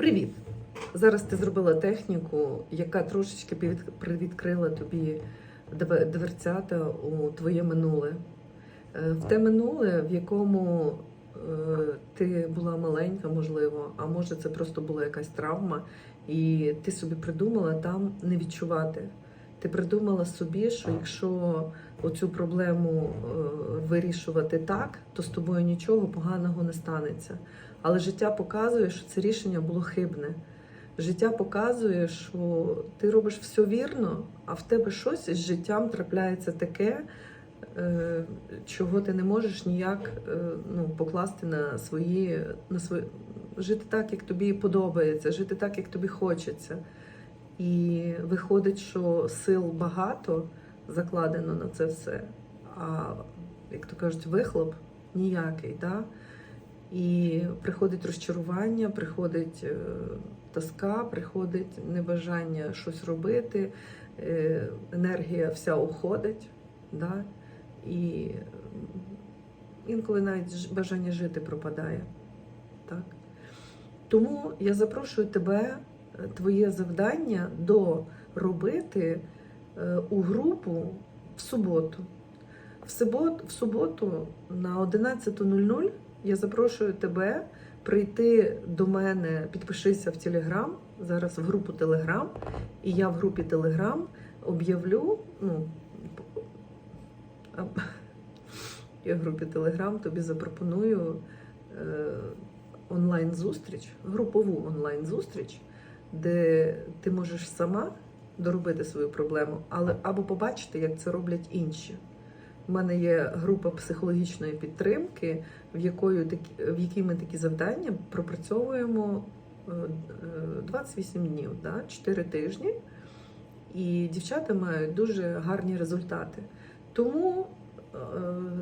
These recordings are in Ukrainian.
Привіт! Зараз ти зробила техніку, яка трошечки привідкрила тобі дверцята у твоє минуле. Е, В те минуле, в якому е, ти була маленька, можливо, а може це просто була якась травма, і ти собі придумала там не відчувати. Ти придумала собі, що якщо оцю проблему е, вирішувати так, то з тобою нічого поганого не станеться. Але життя показує, що це рішення було хибне. Життя показує, що ти робиш все вірно, а в тебе щось із життям трапляється таке, е, чого ти не можеш ніяк е, ну, покласти на свої, на свої жити так, як тобі подобається, жити так, як тобі хочеться. І виходить, що сил багато закладено на це все. А як то кажуть, вихлоп ніякий. Да? І приходить розчарування, приходить е, тоска, приходить небажання щось робити, е, енергія вся уходить. Да? І інколи навіть бажання жити пропадає. Так? Тому я запрошую тебе, твоє завдання доробити е, у групу в суботу. В суботу, в суботу на 11.00 я запрошую тебе прийти до мене, підпишися в Телеграм, зараз в групу Телеграм, і я в групі Телеграм об'явлю. Ну, я в групі Телеграм тобі запропоную е, онлайн-зустріч, групову онлайн-зустріч, де ти можеш сама доробити свою проблему, але або побачити, як це роблять інші. У мене є група психологічної підтримки, в якої в якій ми такі завдання пропрацьовуємо е, е, 28 днів, да, 4 тижні. І дівчата мають дуже гарні результати. Тому е,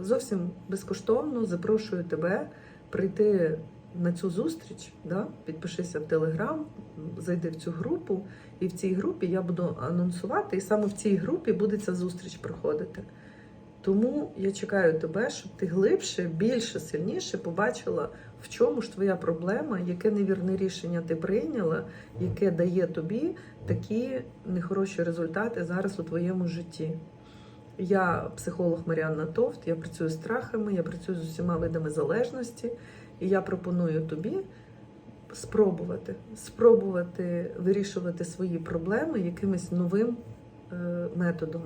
зовсім безкоштовно запрошую тебе прийти на цю зустріч. Да? Підпишися в Телеграм, зайди в цю групу, і в цій групі я буду анонсувати, і саме в цій групі буде ця зустріч проходити. Тому я чекаю тебе, щоб ти глибше, більше, сильніше побачила, в чому ж твоя проблема, яке невірне рішення ти прийняла, яке дає тобі такі нехороші результати зараз у твоєму житті. Я психолог Маріанна Товт, я працюю з страхами, я працюю з усіма видами залежності, і я пропоную тобі спробувати, спробувати вирішувати свої проблеми якимось новим е, методом.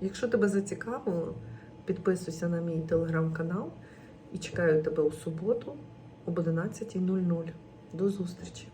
Якщо тебе зацікавило, підписуйся на мій телеграм-канал і чекаю тебе у суботу об 11.00. До зустрічі!